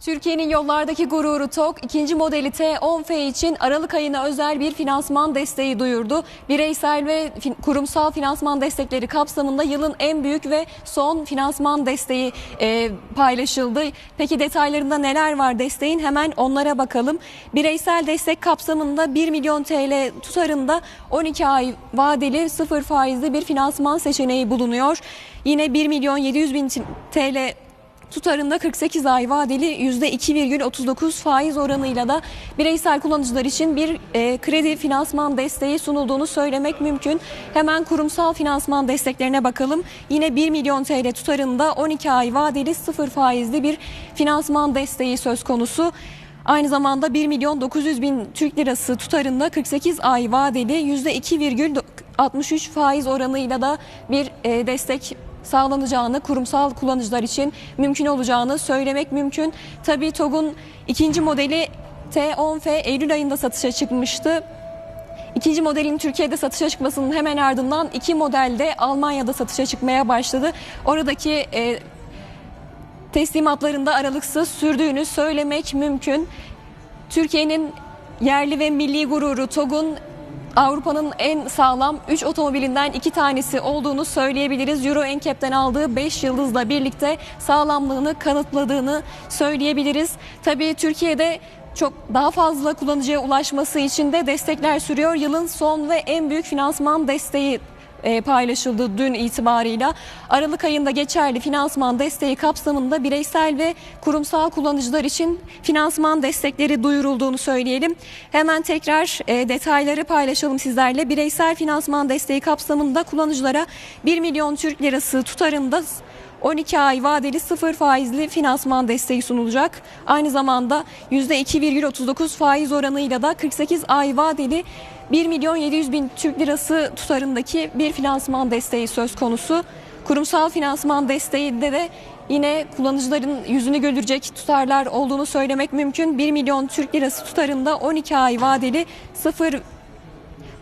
Türkiye'nin yollardaki gururu TOK, ikinci modeli T10F için Aralık ayına özel bir finansman desteği duyurdu. Bireysel ve fin- kurumsal finansman destekleri kapsamında yılın en büyük ve son finansman desteği e, paylaşıldı. Peki detaylarında neler var desteğin? Hemen onlara bakalım. Bireysel destek kapsamında 1 milyon TL tutarında 12 ay vadeli sıfır faizli bir finansman seçeneği bulunuyor. Yine 1 milyon 700 bin TL tutarında 48 ay vadeli %2,39 faiz oranıyla da bireysel kullanıcılar için bir e, kredi finansman desteği sunulduğunu söylemek mümkün. Hemen kurumsal finansman desteklerine bakalım. Yine 1 milyon TL tutarında 12 ay vadeli sıfır faizli bir finansman desteği söz konusu. Aynı zamanda 1 milyon 900 bin Türk lirası tutarında 48 ay vadeli %2,63 faiz oranıyla da bir e, destek sağlanacağını, kurumsal kullanıcılar için mümkün olacağını söylemek mümkün. Tabii TOG'un ikinci modeli T10F Eylül ayında satışa çıkmıştı. İkinci modelin Türkiye'de satışa çıkmasının hemen ardından iki model de Almanya'da satışa çıkmaya başladı. Oradaki e, teslimatlarında aralıksız sürdüğünü söylemek mümkün. Türkiye'nin yerli ve milli gururu TOG'un Avrupa'nın en sağlam 3 otomobilinden 2 tanesi olduğunu söyleyebiliriz. Euro NCAP'ten aldığı 5 yıldızla birlikte sağlamlığını kanıtladığını söyleyebiliriz. Tabii Türkiye'de çok daha fazla kullanıcıya ulaşması için de destekler sürüyor. Yılın son ve en büyük finansman desteği e, paylaşıldı dün itibarıyla. Aralık ayında geçerli finansman desteği kapsamında bireysel ve kurumsal kullanıcılar için finansman destekleri duyurulduğunu söyleyelim. Hemen tekrar e, detayları paylaşalım sizlerle. Bireysel finansman desteği kapsamında kullanıcılara 1 milyon Türk lirası tutarında 12 ay vadeli sıfır faizli finansman desteği sunulacak. Aynı zamanda %2,39 faiz oranıyla da 48 ay vadeli 1 milyon 700 bin Türk lirası tutarındaki bir finansman desteği söz konusu. Kurumsal finansman desteğinde de yine kullanıcıların yüzünü güldürecek tutarlar olduğunu söylemek mümkün. 1 milyon Türk lirası tutarında 12 ay vadeli sıfır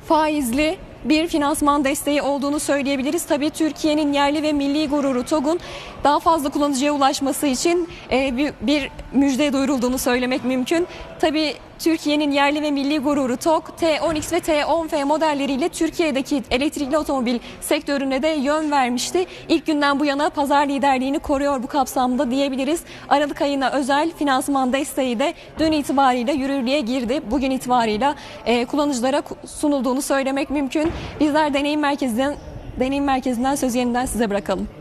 faizli bir finansman desteği olduğunu söyleyebiliriz. Tabii Türkiye'nin yerli ve milli gururu TOG'un daha fazla kullanıcıya ulaşması için e, bir, müjde duyurulduğunu söylemek mümkün. Tabii Türkiye'nin yerli ve milli gururu TOG, T10X ve T10F modelleriyle Türkiye'deki elektrikli otomobil sektörüne de yön vermişti. İlk günden bu yana pazar liderliğini koruyor bu kapsamda diyebiliriz. Aralık ayına özel finansman desteği de dün itibariyle yürürlüğe girdi. Bugün itibarıyla e, kullanıcılara sunulduğunu söylemek mümkün. Bizler deneyim merkezinden deneyim merkezinden sözü yeniden size bırakalım.